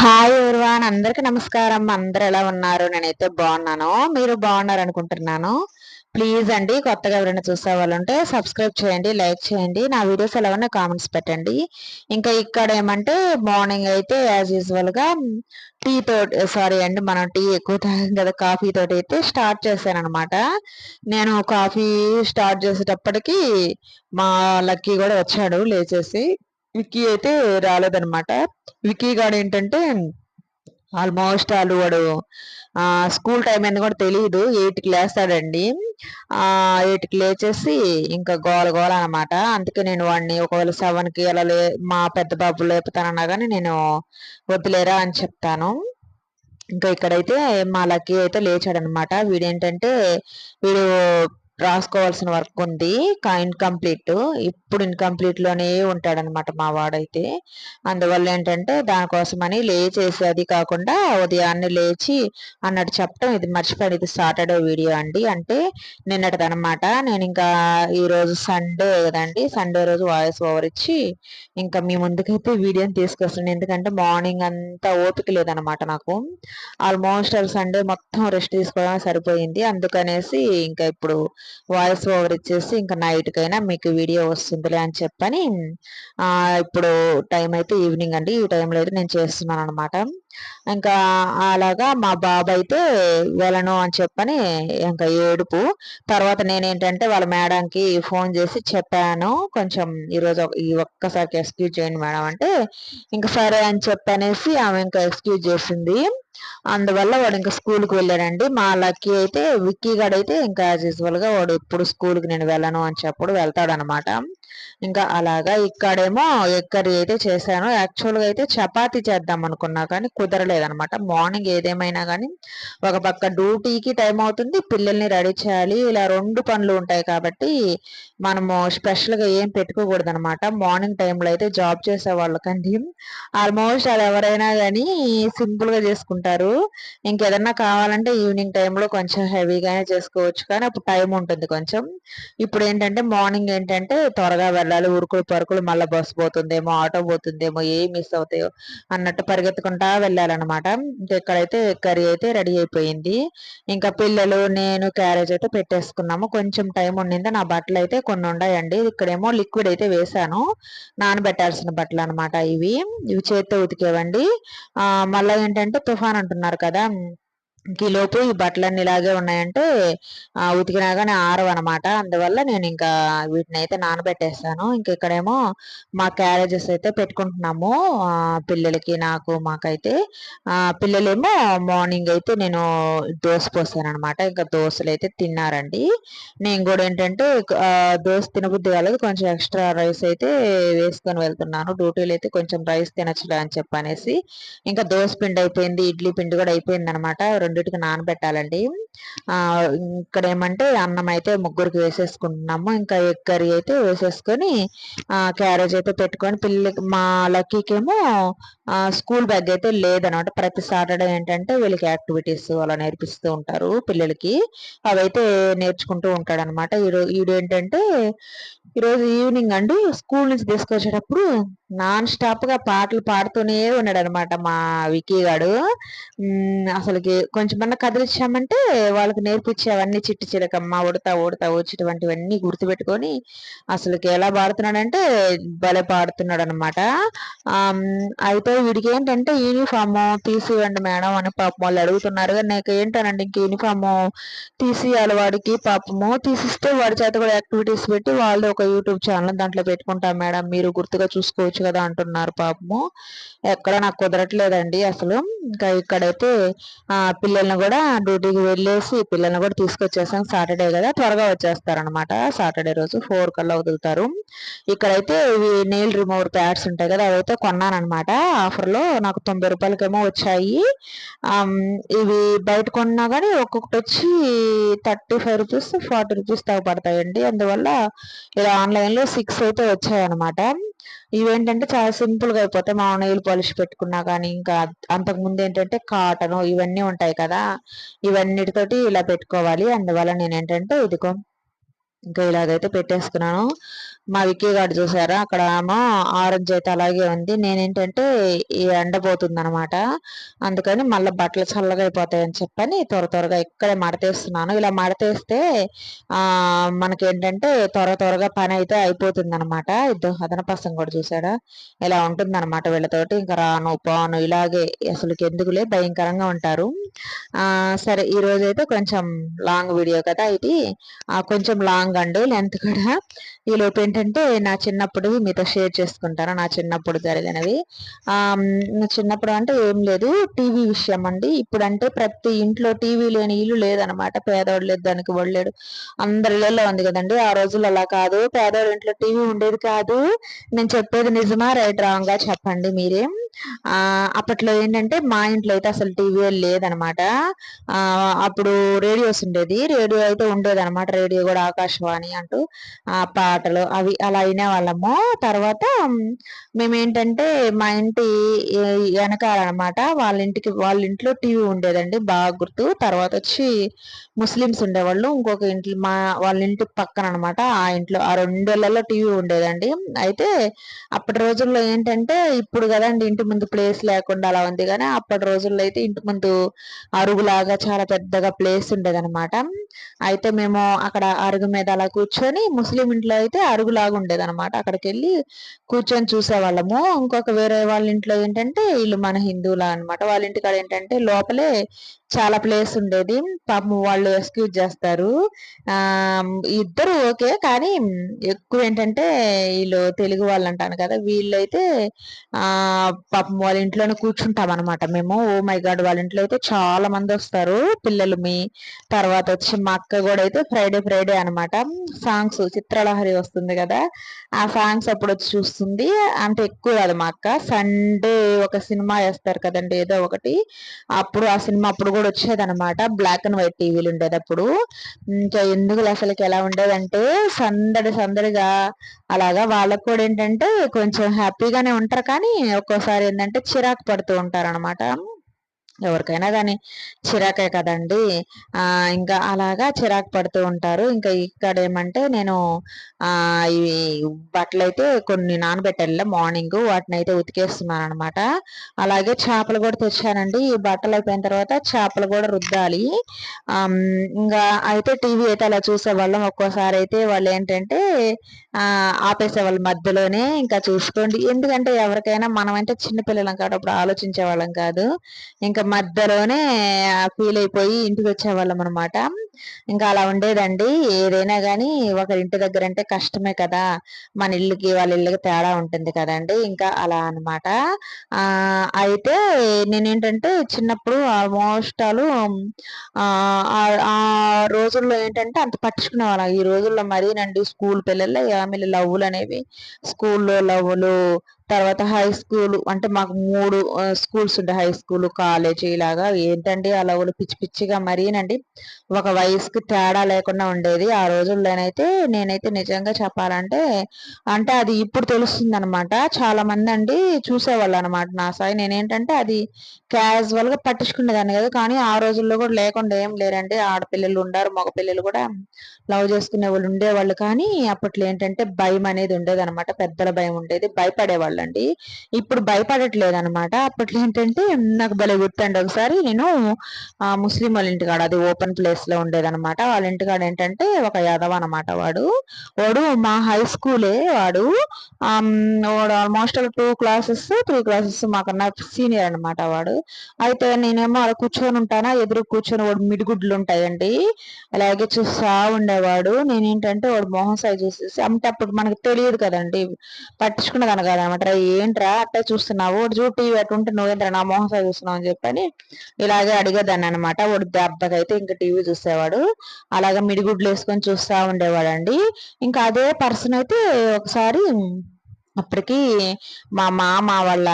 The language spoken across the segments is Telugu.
హాయ్ ఎవరివాన్ అందరికి నమస్కారం. అందరు ఎలా ఉన్నారు? నేనైతే బాగున్నాను. మీరు బాగున్నారు అనుకుంటున్నాను. ప్లీజ్ అండి కొత్తగా ఎవరైనా చూసే వాళ్ళు ఉంటే సబ్స్క్రైబ్ చేయండి లైక్ చేయండి. నా వీడియోస్ ఎలా ఉన్నా కామెంట్స్ పెట్టండి. ఇంకా ఇక్కడ ఏమంటే మార్నింగ్ అయితే యాజ్ యూజువల్గా టీ తోటి సారీ అండి మనం టీ ఎక్కువ తాగం కదా కాఫీ తోటి అయితే స్టార్ట్ చేశాను అనమాట నేను కాఫీ స్టార్ట్ చేసేటప్పటికి మా లక్కీ కూడా వచ్చాడు లేచేసి. విక్కీ అయితే రాలేదనమాట విక్కీ గాడు ఏంటంటే ఆల్మోస్ట్ వాళ్ళు వాడు స్కూల్ టైం అని కూడా తెలియదు ఎయిట్కి లేస్తాడండి. ఎయిట్కి లేచేసి ఇంకా గోల గోల అనమాట అందుకే నేను వాడిని ఒకవేళ సెవెన్కి అలా లే మా పెద్ద బాబు లేపుతానన్నా కానీ నేను వద్దులేరా అని చెప్తాను. ఇంకా ఇక్కడైతే మా లక్కీ అయితే లేచాడనమాట వీడేంటంటే వీడు రాసుకోవాల్సిన వర్క్ ఉంది. ఇన్కంప్లీట్ ఇప్పుడు ఇన్కంప్లీట్లోనే ఉంటాడనమాట మా వాడైతే. అందువల్ల ఏంటంటే దానికోసమని లేచేసి అది కాకుండా ఉదయాన్నే లేచి అన్నట్టు చెప్పడం ఇది మర్చిపోయాను. ఇది సాటర్డే వీడియో అండి. అంటే నిన్నటిదనమాట నేను ఇంకా ఈరోజు సండే కదండి. సండే రోజు వాయిస్ ఓవర్ ఇచ్చి ఇంకా మీ ముందుకైతే వీడియోని తీసుకొస్తున్నాను ఎందుకంటే మార్నింగ్ అంతా ఓపిక లేదనమాట నాకు. ఆల్మోస్ట్ సండే మొత్తం రెస్ట్ తీసుకోవడం సరిపోయింది. అందుకనేసి ఇంకా ఇప్పుడు వాయిస్ ఓవర్ ఇచ్చేసి ఇంకా నైట్కైనా మీకు వీడియో వస్తుందిలే అని చెప్పని ఇప్పుడు టైం అయితే ఈవినింగ్ అండి. ఈ టైంలో అయితే నేను చేస్తున్నాను అనమాట ఇంకా అలాగా మా బాబు అయితే వెళ్ళను అని చెప్పని ఇంకా ఏడుపు. తర్వాత నేనేంటంటే వాళ్ళ మేడంకి ఫోన్ చేసి చెప్పాను కొంచెం ఈరోజు ఈ ఒక్కసారికి ఎక్స్క్యూజ్ చేయండి మేడం అంటే ఇంకా సరే అని చెప్పనేసి ఆమె ఇంకా ఎక్స్క్యూజ్ చేసింది. అందువల్ల వాడు ఇంకా స్కూల్కి వెళ్ళాడండి. మా లక్కీ అయితే విక్కీ గడైతే ఇంకా యాజ్ యూజువల్గా వాడు ఎప్పుడు స్కూల్కి నేను వెళ్ళను అని చెప్పడు వెళ్తాడనమాట ఇంకా అలాగా ఇక్కడేమో ఎగ్ కర్రీ అయితే చేశాను యాక్చువల్గా అయితే చపాతీ చేద్దాం అనుకున్నా కానీ కుదరలేదనమాట మార్నింగ్ ఏదేమైనా కానీ ఒక పక్క డ్యూటీకి టైం అవుతుంది పిల్లల్ని రెడీ చేయాలి. ఇలా రెండు పనులు ఉంటాయి కాబట్టి మనము స్పెషల్గా ఏం పెట్టుకోకూడదు అనమాట మార్నింగ్ టైంలో అయితే జాబ్ చేసే వాళ్ళకండి. ఆల్మోస్ట్ అది ఎవరైనా కానీ సింపుల్గా చేసుకుంటారు. ఇంకేదన్నా కావాలంటే ఈవినింగ్ టైంలో కొంచెం హెవీగానే చేసుకోవచ్చు. కానీ అప్పుడు టైం ఉంటుంది కొంచెం. ఇప్పుడు ఏంటంటే మార్నింగ్ ఏంటంటే త్వరగా వెళ్ళాలి ఉరుకులు పరుకులు మళ్ళీ బస్సు పోతుందేమో ఆటో పోతుందేమో ఏం మిస్ అవుతాయో అన్నట్టు పరిగెత్తుకుంటా వెళ్ళాలన్నమాట. ఇంకా ఇక్కడైతే కర్రీ అయితే రెడీ అయిపోయింది. ఇంకా పిల్లలు నేను క్యారేజ్ అయితే పెట్టేసుకున్నాము. కొంచెం టైం ఉండింది. నా బట్టలు అయితే కొన్ని ఉన్నాయండి ఇక్కడేమో లిక్విడ్ అయితే వేసాను నానబెట్టాల్సిన బట్టలు అనమాట ఇవి. ఇవి చేత్తో ఉతికేవండి. మళ్ళీ ఏంటంటే తుఫాన్ అంటున్నారు కదా. లోపు ఈ బట్టలన్నీ ఇలాగే ఉన్నాయంటే ఉతికినా కానీ ఆరవు అనమాట అందువల్ల నేను ఇంకా వీటిని అయితే నానబెట్టేస్తాను. ఇంక ఇక్కడేమో మా క్యారేజెస్ అయితే పెట్టుకుంటున్నాము పిల్లలకి నాకు మాకైతే. పిల్లలేమో మార్నింగ్ అయితే నేను దోశ పోసాను అనమాట ఇంకా దోశలు అయితే తిన్నారండి. నేను కూడా ఏంటంటే దోశ తినబుద్ధి కాలేదు. కొంచెం ఎక్స్ట్రా రైస్ అయితే వేసుకొని వెళ్తున్నాను. డ్యూటీలు అయితే కొంచెం రైస్ తినచ్చులే అని చెప్పనేసి. ఇంకా దోశ పిండి అయిపోయింది ఇడ్లీ పిండి కూడా అయిపోయింది అనమాట రెండు రెండింటికి నానబెట్టాలండి. ఇక్కడ ఏమంటే అన్నం అయితే ముగ్గురికి వేసేసుకుంటున్నాము. ఇంకా ఎగ్ కర్రీ అయితే వేసేసుకొని క్యారేజ్ అయితే పెట్టుకొని పిల్లలకి మా లక్కీకేమో స్కూల్ బ్యాగ్ అయితే లేదనమాట. ప్రతి సాటర్డే ఏంటంటే వీళ్ళకి యాక్టివిటీస్ అలా నేర్పిస్తూ ఉంటారు పిల్లలకి. అవైతే నేర్చుకుంటూ ఉంటాడనమాట. ఈరోజు ఈడు ఏంటంటే ఈరోజు ఈవినింగ్ అండి స్కూల్ నుంచి తీసుకొచ్చేటప్పుడు నాన్ స్టాప్గా పాటలు పాడుతూనే ఉన్నాడు అనమాట మా వికీ గాడు. అసలుకి కొంచెమన్నా కదిలిచ్చామంటే వాళ్ళకి నేర్పించే అవన్నీ చిట్టి చిలకమ్మ ఉడతా ఉడతా వచ్చేటువంటివన్నీ గుర్తుపెట్టుకొని అసలుకి ఎలా పాడుతున్నాడంటే భలే పాడుతున్నాడు అనమాట అయితే వీడికి ఏంటంటే యూనిఫామ్ తీసివ్వండి మేడం అని పాపం వాళ్ళు అడుగుతున్నారు. నాకు ఏంటనండి ఇంక యూనిఫామ్ తీసియాలి వాడికి పాపము. తీసిస్తే వాడి చేత కూడా యాక్టివిటీస్ పెట్టి వాళ్ళు ఒక యూట్యూబ్ ఛానల్ దాంట్లో పెట్టుకుంటాం మేడం. మీరు గుర్తుగా చూసుకోవచ్చు. కదా అంటున్నారు పాపము. ఎక్కడ నాకు కుదరట్లేదండి అసలు. ఇంకా ఇక్కడైతే ఆ పిల్లల్ని కూడా డ్యూటీకి వెళ్ళేసి పిల్లల్ని కూడా తీసుకొచ్చేసాం సాటర్డే కదా త్వరగా వచ్చేస్తారనమాట సాటర్డే రోజు ఫోర్ కల్లా వదులుతారు. ఇక్కడైతే ఇవి నెయిల్ రిమూవర్ ప్యాడ్స్ ఉంటాయి కదా అవైతే కొన్నానమాట ఆఫర్లో నాకు తొంభై రూపాయలకేమో వచ్చాయి. ఇవి బయట కొన్నా కానీ ఒక్కొక్కటి వచ్చి thirty five rupees forty rupees దాకా పడతాయండి. అందువల్ల ఇలా ఆన్లైన్లో సిక్స్ అయితే వచ్చాయన్నమాట. ఇవేంటంటే చాలా సింపుల్గా అయిపోతాయి. మా నెయిల్ పాలిష్ పెట్టుకున్నా కానీ ఇంకా అంతకు ముందు ఏంటంటే కాటన్ ఇవన్నీ ఉంటాయి కదా ఇవన్నిటితోటి ఇలా పెట్టుకోవాలి. అందువల్ల నేను ఏంటంటే ఇదిగో ఇంకా ఇలాగైతే పెట్టేసుకున్నాను. మా విక్కీ గారు చూసారా? అక్కడ ఏమో ఆరెంజ్ అయితే అలాగే ఉంది. నేనేంటంటే ఈ ఎండపోతుంది అనమాట అందుకని మళ్ళీ బట్టలు చల్లగా అయిపోతాయని చెప్పని త్వర త్వరగా ఇక్కడే మడతేస్తున్నాను. ఇలా మడతేస్తే మనకేంటంటే త్వర త్వరగా పని అయితే అయిపోతుంది అనమాట ఇద్దరు అదనపసం కూడా చూసాడా ఇలా ఉంటుంది అనమాట వీళ్ళతోటి. ఇంకా రాను పోను ఇలాగే అసలు ఎందుకులే భయంకరంగా ఉంటారు. సరే ఈ అయితే కొంచెం లాంగ్ వీడియో కదా ఇది. కొంచెం లాంగ్ అండి లెంత్ కూడా. ఈ లోపు ఏంటంటే నా చిన్నప్పుడు మీతో షేర్ చేసుకుంటాను. నా చిన్నప్పుడు జరిగినవి. నా చిన్నప్పుడు అంటే ఏం లేదు. టీవీ విషయం అండి. ఇప్పుడంటే ప్రతి ఇంట్లో టీవీ లేని ఇల్లు లేదనమాట. పేదవాడు లేదు దానికి వడలేడు అందరి ఇళ్ళలో ఉంది కదండి. ఆ రోజుల్లో అలా కాదు. పేదవాడి ఇంట్లో టీవీ ఉండేది కాదు. నేను చెప్పేది నిజమా రైట్ రాంగ్గా చెప్పండి మీరేం. ఆ అప్పట్లో ఏంటంటే మా ఇంట్లో అయితే అసలు టీవీ లేదనమాట. ఆ అప్పుడు రేడియోస్ ఉండేది. రేడియో అయితే ఉండేది అనమాట రేడియో కూడా ఆకాశవాణి అంటూ. ఆటలు అవి అలా వాళ్ళము తర్వాత మేమేంటంటే మా ఇంటి వెనకాల అనమాట వాళ్ళ ఇంటికి వాళ్ళ ఇంట్లో టీవీ ఉండేదండి బాగా గుర్తు. తర్వాత వచ్చి ముస్లిమ్స్ ఉండేవాళ్ళు. ఇంకొక ఇంట్లో మా వాళ్ళ ఇంటి పక్కన అనమాట ఆ ఇంట్లో ఆ రెండేళ్ళలో టీవీ ఉండేదండి. అయితే అప్పటి రోజుల్లో ఏంటంటే ఇప్పుడు కదండి ఇంటి ముందు ప్లేస్ లేకుండా అలా ఉంది కానీ అప్పటి రోజుల్లో అయితే ఇంటి ముందు అరుగులాగా చాలా పెద్దగా ప్లేస్ ఉండేదన్నమాట అయితే మేము అక్కడ అరుగు మీద అలా కూర్చొని ముస్లిం ఇంట్లో అయితే అరుగులాగా ఉండేదన్నమాట. అక్కడికి వెళ్ళి కూర్చొని చూసేవాళ్ళము. ఇంకొక వేరే వాళ్ళ ఇంట్లో ఏంటంటే వీళ్ళు మన హిందువులా అనమాట వాళ్ళ ఇంటికాడ ఏంటంటే లోపలే చాలా ప్లేస్ ఉండేది. పాపం వాళ్ళు ఎక్స్క్యూజ్ చేస్తారు. ఇద్దరు ఓకే కానీ ఎక్కువ ఏంటంటే వీళ్ళు తెలుగు వాళ్ళు అంటాను కదా వీళ్ళైతే పాపం వాళ్ళ ఇంట్లోనే కూర్చుంటాం అనమాట మేము. ఓ మై గాడ్ వాళ్ళ ఇంట్లో అయితే చాలా మంది వస్తారు. పిల్లలు మీ తర్వాత వచ్చి మా అక్క కూడా అయితే ఫ్రైడే ఫ్రైడే అనమాట సాంగ్స్ చిత్రలహరి వస్తుంది కదా ఆ సాంగ్స్ అప్పుడు వచ్చి చూస్తుంది. అంటే ఎక్కువ కాదు మా అక్క. సండే ఒక సినిమా వేస్తారు కదండి ఏదో ఒకటి. అప్పుడు ఆ సినిమా అప్పుడు కూడా వచ్చేదనమాట బ్లాక్ అండ్ వైట్ టీవీలు ఉండేది అప్పుడు ఇంకా ఎందుకు అసలుకి ఎలా ఉండేదంటే సందడి సందడిగా అలాగా వాళ్ళకు కూడా ఏంటంటే కొంచెం హ్యాపీగానే ఉంటారు కానీ ఒక్కోసారి ఏంటంటే చిరాకు పడుతూ ఉంటారు అనమాట ఎవరికైనా కానీ చిరాకే కదండి. ఇంకా అలాగా చిరాకు పడుతూ ఉంటారు. ఇంకా ఇక్కడ ఏమంటే నేను ఇవి బట్టలు అయితే కొన్ని నానబెట్టాలి మార్నింగ్ వాటిని అయితే ఉతికేస్తున్నాను అనమాట అలాగే చేపలు కూడా తెచ్చానండి. ఈ బట్టలు అయిపోయిన తర్వాత చేపలు కూడా రుద్దాలి. ఇంకా అయితే టీవీ అయితే అలా చూసేవాళ్ళం. ఒక్కోసారి అయితే వాళ్ళు ఏంటంటే ఆపేసే వాళ్ళ మధ్యలోనే. ఇంకా చూసుకోండి. ఎందుకంటే ఎవరికైనా మనం అంటే చిన్నపిల్లలం కాబట్టి ఆలోచించే వాళ్ళం కాదు. ఇంకా మధ్యలోనే ఫీల్ అయిపోయి ఇంటికి వచ్చేవాళ్ళం అనమాట ఇంకా అలా ఉండేదండి. ఏదైనా కానీ ఒకరి ఇంటి దగ్గర అంటే కష్టమే కదా. మన ఇల్లుకి వాళ్ళ ఇల్లుకి తేడా ఉంటుంది కదండి. ఇంకా అలా అనమాట అయితే నేనేంటంటే చిన్నప్పుడు ఆల్మోస్ట్ ఆలు ఆ రోజుల్లో ఏంటంటే అంత పట్టించుకునే వాళ్ళం ఈ రోజుల్లో మరీనండి స్కూల్ పిల్లల్లో ఆమె లవ్వులు అనేవి. స్కూల్లో లవ్వులు తర్వాత హై స్కూల్ అంటే మాకు మూడు స్కూల్స్ ఉంటాయి హై స్కూల్ కాలేజ్ ఇలాగా. ఏంటండి అలా పిచ్చి పిచ్చిగా మరీనండి. ఒక వయసుకి తేడా లేకుండా ఉండేది. ఆ రోజుల్లోనైతే నేనైతే నిజంగా చెప్పాలంటే అంటే అది ఇప్పుడు తెలుస్తుంది అనమాట చాలా మంది అండి చూసేవాళ్ళు అనమాట నా సాయి నేనేంటంటే అది క్యాజువల్గా పట్టించుకునేదాన్ని కదా. కానీ ఆ రోజుల్లో కూడా లేకుండా ఏం లేరండి. ఆడపిల్లలు ఉండారు మగపిల్లలు కూడా లవ్ చేసుకునే వాళ్ళు ఉండేవాళ్ళు. కానీ అప్పట్లో ఏంటంటే భయం అనేది ఉండేది అనమాట పెద్దల భయం ఉండేది. భయపడేవాళ్ళు. అండి ఇప్పుడు భయపడట్లేదు అనమాట అప్పట్లో ఏంటంటే నాకు భలే గుర్తండి ఒకసారి నేను ముస్లిం వాళ్ళ ఇంటికాడ అది ఓపెన్ ప్లేస్లో ఉండేదన్నమాట. వాళ్ళ ఇంటికాడ ఏంటంటే ఒక యాదవ్ అనమాట వాడు. వాడు మా హై స్కూలే వాడు. వాడు almost two classes three classes మాకన్నా సీనియర్ అనమాట వాడు. అయితే నేనేమో అలా కూర్చొని ఉంటానా ఎదురు కూర్చొని వాడు మిడిగుడ్లు ఉంటాయండి. అలాగే చూస్తా ఉండేవాడు. నేనేంటంటే వాడు మోహన్ సాయి చూసేసి అంటే అప్పుడు మనకు తెలియదు కదండి. పట్టించుకున్నదాన్ని కాదనమాట ఏంట్రా అట్టే చూస్తున్నావు? వాడు చూడు టీవీ అటుంటే నువ్వేంట్రా నా మోహన్ సార్ చూస్తున్నావు అని చెప్పని ఇలాగే అడిగేదాన్ని అనమాట వాడు దెబ్బకైతే ఇంకా టీవీ చూసేవాడు. అలాగే మిడిగుడ్లు వేసుకొని చూస్తా ఉండేవాడు అండి ఇంకా అదే పర్సన్ అయితే ఒకసారి అప్పటికి మా మామ వాళ్ళ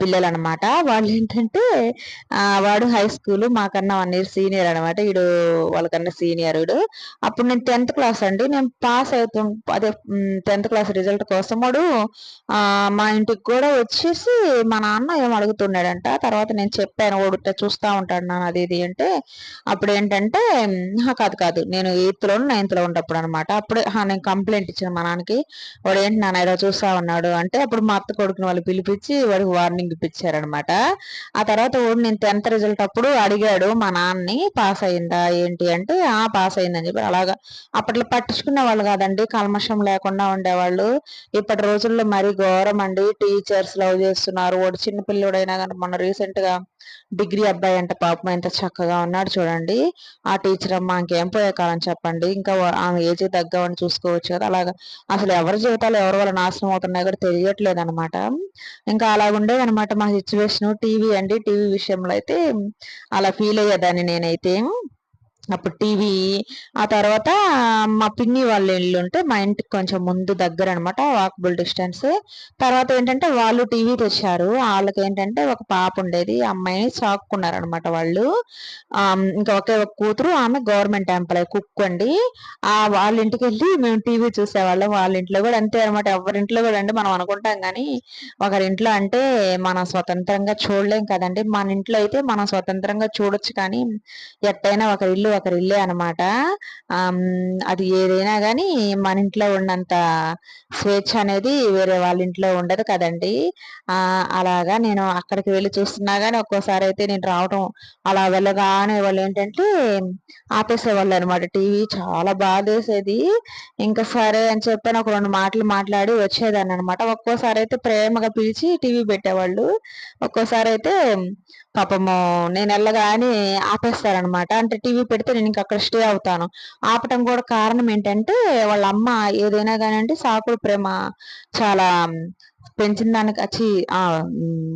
పిల్లలు అనమాట వాళ్ళు ఏంటంటే వాడు హై స్కూల్ మాకన్నా వన్ ఇయర్ సీనియర్ అనమాట. వీడు వాళ్ళకన్నా సీనియర్ వీడు అప్పుడు నేను టెన్త్ క్లాస్ అండి. నేను పాస్ అవుతు అదే టెన్త్ క్లాస్ రిజల్ట్ కోసం వాడు మా ఇంటికి కూడా వచ్చేసి మా నాన్న ఏం అడుగుతున్నాడంట. తర్వాత నేను చెప్పాను ఓడితే చూస్తూ ఉంటాడు నాన్న అది ఇది అంటే అప్పుడు ఏంటంటే కాదు కాదు. నేను ఎయిత్లో నైన్త్లో ఉన్నప్పుడు అనమాట. అప్పుడే నేను కంప్లైంట్ ఇచ్చాను మా నాన్నకి. వాడు ఏంటి నాన్న ఇలా చూస్తా ఉన్నాడు అంటే అప్పుడు మా అత్త కొడుకుని వాళ్ళు పిలిపించి వాడికి వార్నింగ్ ఇప్పించారనమాట ఆ తర్వాత వాడు నేను టెన్త్ రిజల్ట్ అప్పుడు అడిగాడు మా నాన్నని పాస్ అయిందా? ఏంటి? అంటే ఆ పాస్ అయిందని చెప్పి అలాగా. అప్పట్లో పట్టించుకునే వాళ్ళు కాదండి కల్మషం లేకుండా ఉండేవాళ్ళు. ఇప్పటి రోజుల్లో మరీ ఘోరం అండి టీచర్స్ లవ్ చేస్తున్నారు. వాడు చిన్న పిల్లడైనా కానీ మొన్న రీసెంట్గా డిగ్రీ అబ్బాయి అంటే పాపం ఎంత చక్కగా ఉన్నాడు చూడండి. ఆ టీచర్ అమ్మ ఇంకేం పోయే కాలం చెప్పండి. ఇంకా ఆమె ఏజ్ తగ్గవని చూసుకోవచ్చు కదా. అలాగా. అసలు ఎవరి జీవితాలు ఎవరి వల్ల నాశనం అవుతున్నాయో కూడా తెలియట్లేదు అనమాట ఇంకా అలా ఉండేది అనమాట మా సిచ్యువేషన్ టీవీ అండి టీవీ విషయంలో అయితే అలా ఫీల్ అయ్యేదాన్ని నేనైతే. అప్పుడు టీవీ ఆ తర్వాత మా పిన్ని వాళ్ళ ఇల్లు ఉంటే మా ఇంటికి కొంచెం ముందు దగ్గర అనమాట వాకబుల్ డిస్టెన్స్ తర్వాత ఏంటంటే వాళ్ళు టీవీ తెచ్చారు. వాళ్ళకి ఏంటంటే ఒక పాప ఉండేది. అమ్మాయిని చాక్కున్నారు అనమాట వాళ్ళు ఇంకా ఒకే ఒక కూతురు. ఆమె గవర్నమెంట్ ఎంప్లాయ్ కుక్ అండి. ఆ వాళ్ళ ఇంటికి వెళ్ళి మేము టీవీ చూసేవాళ్ళం. వాళ్ళ ఇంట్లో కూడా అంతే అనమాట ఎవరింట్లో కూడా అండి మనం అనుకుంటాం కానీ ఒకరింట్లో అంటే మనం స్వతంత్రంగా చూడలేం కదండి. మన ఇంట్లో అయితే మనం స్వతంత్రంగా చూడొచ్చు కానీ ఎట్టయినా ఒక ఇల్లు ఒకరి ఇల్లే అనమాట అది ఏదైనా కానీ మన ఇంట్లో ఉన్నంత స్వేచ్ఛ అనేది వేరే వాళ్ళ ఇంట్లో ఉండదు కదండి. అలాగా నేను అక్కడికి వెళ్ళి చూస్తున్నా కానీ ఒక్కోసారి అయితే నేను రావటం అలా వెళ్ళగానే వాళ్ళు ఏంటంటే ఆపేసేవాళ్ళు అనమాట. టీవీ చాలా బాధేసేది ఇంకా సరే అని చెప్పి ఒక రెండు మాటలు మాట్లాడి వచ్చేదాన్ని అనమాట. ఒక్కోసారి అయితే ప్రేమగా పిలిచి టీవీ పెట్టేవాళ్ళు. ఒక్కోసారి అయితే పాపము నేను వెళ్ళగానే ఆపేస్తారనమాట అంటే టీవీ పెడితే నేను ఇంకా అక్కడ స్టే అవుతాను. ఆపటం కూడా కారణం ఏంటంటే వాళ్ళ అమ్మ ఏదైనా కానీ అంటే సాకుడు ప్రేమ చాలా పెంచిన దానికి వచ్చి ఆ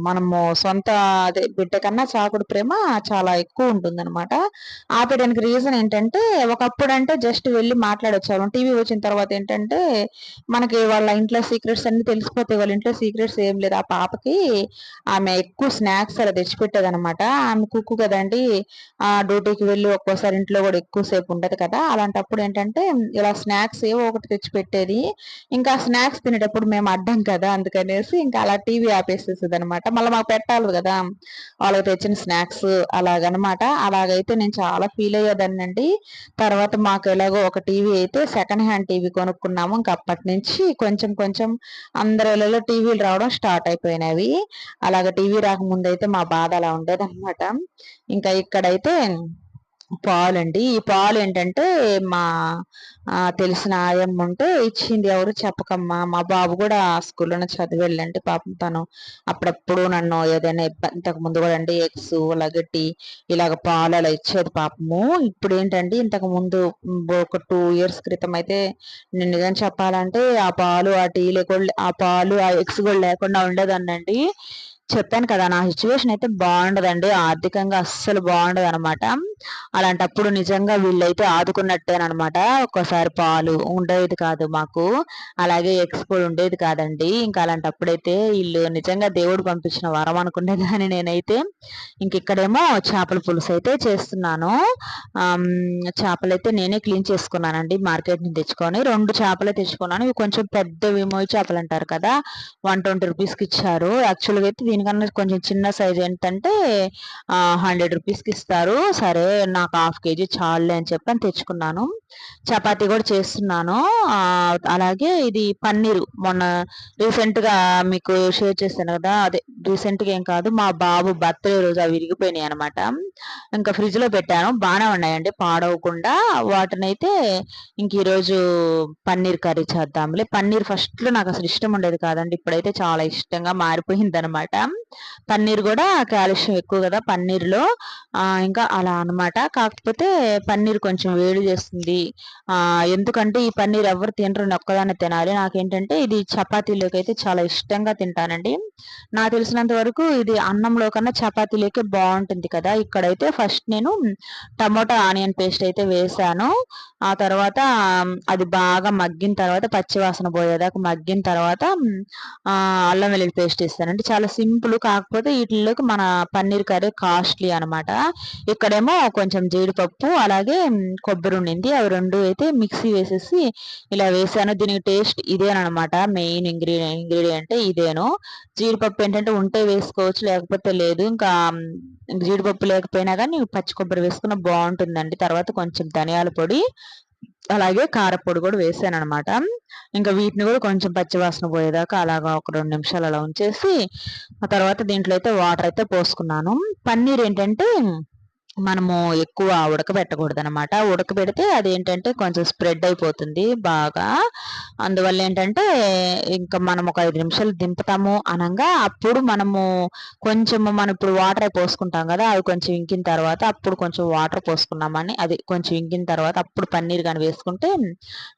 మనము సొంత అదే బిడ్డ కన్నా చాకుడు ప్రేమ చాలా ఎక్కువ ఉంటుంది అనమాట ఆపేయడానికి రీజన్ ఏంటంటే ఒకప్పుడు అంటే జస్ట్ వెళ్ళి మాట్లాడొచ్చారు టీవీ వచ్చిన తర్వాత ఏంటంటే మనకి వాళ్ళ ఇంట్లో సీక్రెట్స్ అన్ని తెలిసిపోతాయి. వాళ్ళ ఇంట్లో సీక్రెట్స్ ఏం లేదు. ఆ పాపకి ఆమె ఎక్కువ స్నాక్స్ అలా తెచ్చిపెట్టేది అనమాట ఆమె కుక్కు కదండి ఆ డ్యూటీకి వెళ్ళి ఒక్కోసారి ఇంట్లో కూడా ఎక్కువసేపు ఉండదు కదా. అలాంటప్పుడు ఏంటంటే ఇలా స్నాక్స్ ఏవో ఒకటి తెచ్చిపెట్టేది. ఇంకా స్నాక్స్ తినేటప్పుడు మేము అడ్డం కదా అందుకని అనేసి ఇంకా అలా టీవీ ఆపేసేసేది అనమాట మళ్ళీ మాకు పెట్టాలి కదా వాళ్ళకి తెచ్చిన స్నాక్స్ అలాగనమాట అలాగైతే నేను చాలా ఫీల్ అయ్యేదాన్నండి. తర్వాత మాకు ఎలాగో ఒక టీవీ అయితే సెకండ్ హ్యాండ్ టీవీ కొనుక్కున్నాము. ఇంకా అప్పటి నుంచి కొంచెం కొంచెం అందరిలో టీవీలు రావడం స్టార్ట్ అయిపోయినవి. అలాగ టీవీ రాకముందు అయితే మా బాధ అలా ఉండేది అనమాట ఇంకా ఇక్కడైతే పాలండి. ఈ పాలు ఏంటంటే మా తెలిసిన ఆయమ్మ ఉంటే ఇచ్చింది ఎవరు చెప్పకమ్మా. మా బాబు కూడా స్కూల్లోనే చదివి వెళ్ళండి పాపం తను అప్పుడప్పుడు నన్ను ఏదైనా ఇంతకు ముందు కూడా అండి ఎగ్స్ అలాగే ఇలాగ పాలు అలా ఇచ్చేది పాపము. ఇప్పుడు ఏంటండి ఇంతకు ముందు ఒక టూ ఇయర్స్ క్రితం అయితే నేను నిజం చెప్పాలంటే ఆ పాలు ఆ టీ లేకుండా ఆ పాలు ఆ ఎగ్స్ కూడా లేకుండా ఉండేదాన్నండి. చెప్పాను కదా నా సిచ్యువేషన్ అయితే బాగుండదండి. ఆర్థికంగా అస్సలు బాగుండదు అనమాట అలాంటప్పుడు నిజంగా వీళ్ళైతే ఆదుకున్నట్టేనమాట ఒక్కోసారి పాలు ఉండేది కాదు మాకు. అలాగే ఎక్స్పో ఉండేది కాదండి. ఇంకా అలాంటప్పుడైతే వీళ్ళు నిజంగా దేవుడు పంపించిన వరం అనుకునేదాన్ని నేనైతే. ఇంక ఇక్కడేమో చేపల పులుసు అయితే చేస్తున్నాను. చేపలు అయితే నేనే క్లీన్ చేసుకున్నానండి. మార్కెట్ నుంచి తెచ్చుకొని రెండు చేపలే తెచ్చుకున్నాను. ఇవి కొంచెం పెద్దవి మోయి చేపలు అంటారు కదా వన్ ట్వంటీ రూపీస్కి ఇచ్చారు. యాక్చువల్గా అయితే దీనికన్నా కొంచెం చిన్న సైజ్ ఏంటంటే హండ్రెడ్ రూపీస్కి ఇస్తారు. సరే నాకు హాఫ్ కేజీ చాలులే అని చెప్పి తెచ్చుకున్నాను. చపాతీ కూడా చేస్తున్నాను. అలాగే ఇది పన్నీరు. మొన్న రీసెంట్గా మీకు షేర్ చేశాను కదా అదే రీసెంట్గా ఏం కాదు మా బాబు బర్త్డే రోజు అవి విరిగిపోయినాయి అనమాట ఇంకా ఫ్రిడ్జ్లో పెట్టాను. బాగానే ఉన్నాయండి పాడవకుండా. వాటినైతే ఇంక ఈరోజు పన్నీర్ కర్రీ చేద్దాంలే. పన్నీర్ ఫస్ట్లో నాకు అసలు ఇష్టం ఉండేది కాదండి. ఇప్పుడైతే చాలా ఇష్టంగా మారిపోయింది అనమాట పన్నీర్ కూడా కాల్షియం ఎక్కువ కదా పన్నీర్లో. ఇంకా అలా అనమాట కాకపోతే పన్నీర్ కొంచెం వేడి చేస్తుంది. ఎందుకంటే ఈ పన్నీర్ ఎవరు తినరు. ఒక్కదాన్ని తినాలి. నాకేంటంటే ఇది చపాతీలోకి అయితే చాలా ఇష్టంగా తింటానండి. నాకు తెలిసినంత వరకు ఇది అన్నంలో కన్నా చపాతీలోకి బాగుంటుంది కదా. ఇక్కడైతే ఫస్ట్ నేను టమోటా ఆనియన్ పేస్ట్ అయితే వేసాను. ఆ తర్వాత అది బాగా మగ్గిన తర్వాత పచ్చివాసన పోయేదాకా మగ్గిన తర్వాత అల్లం వెల్లుల్లి పేస్ట్ ఇస్తానండి చాలా సింపుల్ సింపుల్ కాకపోతే వీటిల్లోకి మన పన్నీర్ కర్రీ కాస్ట్లీ అనమాట ఇక్కడేమో కొంచెం జీడిపప్పు అలాగే కొబ్బరి ఉండింది. అవి రెండు అయితే మిక్సీ వేసేసి ఇలా వేసాను. దీనికి టేస్ట్ ఇదేనమాట మెయిన్ ఇంగ్రీడియం ఇంగ్రీడియంట్ ఇదేను. జీడిపప్పు ఏంటంటే ఉంటే వేసుకోవచ్చు లేకపోతే లేదు. ఇంకా జీడిపప్పు లేకపోయినా కానీ పచ్చి కొబ్బరి వేసుకున్న బాగుంటుందండి. తర్వాత కొంచెం ధనియాల పొడి అలాగే కారపొడి కూడా వేసాను అనమాట ఇంకా వీటిని కూడా కొంచెం పచ్చివాసన పోయేదాకా అలాగా ఒక రెండు నిమిషాలు అలా ఉంచేసి ఆ తర్వాత దీంట్లో అయితే వాటర్ అయితే పోసుకున్నాను. పన్నీర్ ఏంటంటే మనము ఎక్కువ ఉడకబెట్టకూడదు అనమాట ఉడకబెడితే అది ఏంటంటే కొంచెం స్ప్రెడ్ అయిపోతుంది బాగా. అందువల్ల ఏంటంటే ఇంకా మనం ఒక ఐదు నిమిషాలు దింపుతాము అనగా అప్పుడు మనము కొంచెం మనం ఇప్పుడు వాటర్ పోసుకుంటాం కదా అవి కొంచెం ఇంకిన తర్వాత అప్పుడు కొంచెం వాటర్ పోసుకున్నామని అది కొంచెం ఇంకిన తర్వాత అప్పుడు పన్నీర్ కానీ వేసుకుంటే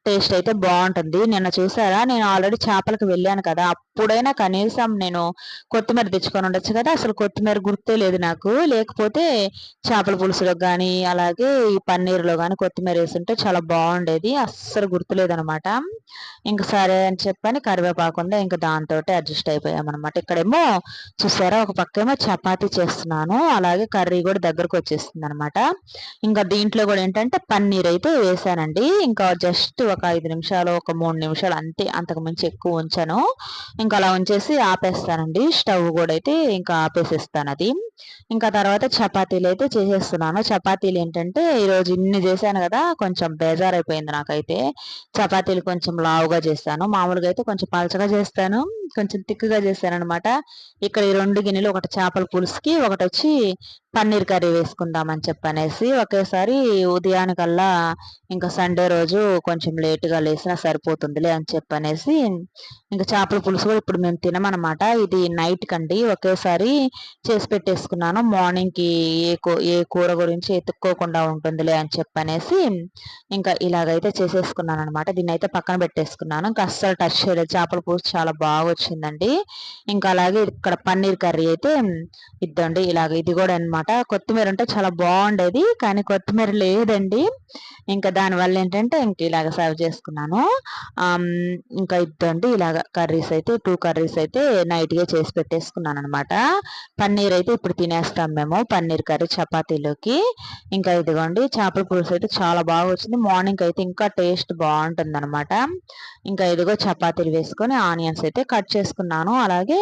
టేస్ట్ అయితే బాగుంటుంది. నిన్న చూసారా? నేను ఆల్రెడీ చేపలకు వెళ్ళాను కదా అప్పుడైనా కనీసం నేను కొత్తిమీర తెచ్చుకొని ఉండొచ్చు కదా అసలు కొత్తిమీర గుర్తే లేదు నాకు. లేకపోతే చేపల పులుసులో కానీ అలాగే ఈ పన్నీర్లో కానీ కొత్తిమీర వేసుంటే చాలా బాగుండేది. అస్సలు గుర్తులేదనమాట. ఇంకా సరే అని చెప్పని కరివేపాకుండా ఇంకా దాంతో అడ్జస్ట్ అయిపోయామన్నమాట ఇక్కడేమో చూసారా ఒక పక్కేమో చపాతీ చేస్తున్నాను. అలాగే కర్రీ కూడా దగ్గరకు వచ్చేస్తుంది అనమాట ఇంకా దీంట్లో కూడా ఏంటంటే పన్నీర్ అయితే వేసానండి. ఇంకా జస్ట్ ఒక ఐదు నిమిషాలు ఒక మూడు నిమిషాలు అంతే అంతకు మించి ఎక్కువ ఉంచాను. ఇంకా అలా ఉంచేసి ఆపేస్తానండి. స్టవ్ కూడా అయితే ఇంకా ఆపేసేస్తాను అది ఇంకా తర్వాత చపాతీలు అయితే చేసి చేస్తున్నాను. చపాతీలు ఏంటంటే ఈరోజు ఇన్ని చేశాను కదా కొంచెం బేజారైపోయింది నాకైతే. చపాతీలు కొంచెం లావుగా చేస్తాను. మామూలుగా అయితే కొంచెం పలచగా చేస్తాను. కొంచెం తిక్కుగా చేశాను అనమాట ఇక్కడ ఈ రెండు గిన్నెలు ఒకటి చేపల పులుసుకి ఒకటి వచ్చి పన్నీర్ కర్రీ వేసుకుందామని చెప్పనేసి ఒకేసారి ఉదయానికల్లా ఇంకా సండే రోజు కొంచెం లేటుగా లేసినా సరిపోతుందిలే అని చెప్పనేసి ఇంకా చేపల పులుసు కూడా ఇప్పుడు మేము తినమనమాట ఇది నైట్ కండి ఒకేసారి చేసి పెట్టేసుకున్నాను. మార్నింగ్కి ఏ ఏ కూర గురించి ఎత్తుక్కోకుండా ఉంటుందిలే అని చెప్పనేసి ఇంకా ఇలాగైతే చేసేసుకున్నాను అనమాట దీన్ని అయితే పక్కన పెట్టేసుకున్నాను. ఇంకా అస్సలు టచ్ చేయలేదు. చేపల పులుసు చాలా బాగా వచ్చిందండి. ఇంకా అలాగే ఇక్కడ పన్నీర్ కర్రీ అయితే ఇద్దండి. ఇలాగ ఇది కూడా అనమాట కొత్తిమీర అంటే చాలా బాగుండేది కానీ కొత్తిమీర లేదండి. ఇంకా దానివల్ల ఏంటంటే ఇంక ఇలాగ సర్వ్ చేసుకున్నాను. ఇంకా ఇద్దండి ఇలాగ కర్రీస్ అయితే టూ కర్రీస్ అయితే నైట్గా చేసి పెట్టేసుకున్నాను అనమాట పన్నీర్ అయితే ఇప్పుడు తినేస్తాం మేము పన్నీర్ కర్రీ చపాతీలోకి. ఇంకా ఇదిగోండి చేపల పులుసు అయితే చాలా బాగా వచ్చింది మార్నింగ్ అయితే ఇంకా టేస్ట్ బాగుంటుంది అనమాట ఇంకా ఇదిగో చపాతీలు వేసుకొని ఆనియన్స్ అయితే కట్ చేసుకున్నాను. అలాగే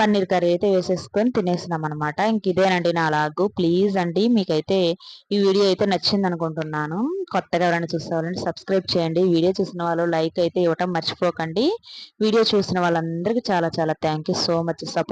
పన్నీర్ కర్రీ అయితే వేసేసుకొని తినేసినాం అనమాట ఇంక ఇదేనండి నా లాగు ప్లీజ్ అండి మీకైతే ఈ వీడియో అయితే నచ్చింది అనుకుంటున్నాను కొత్తగా ఎవరైనా చూసేవాళ్ళని సబ్స్క్రైబ్ చేయండి. వీడియో చూసిన వాళ్ళు లైక్ అయితే ఇవ్వటం మర్చిపోకండి. వీడియో చూసిన వాళ్ళందరికీ చాలా చాలా థ్యాంక్ సో మచ్. సపోర్ట్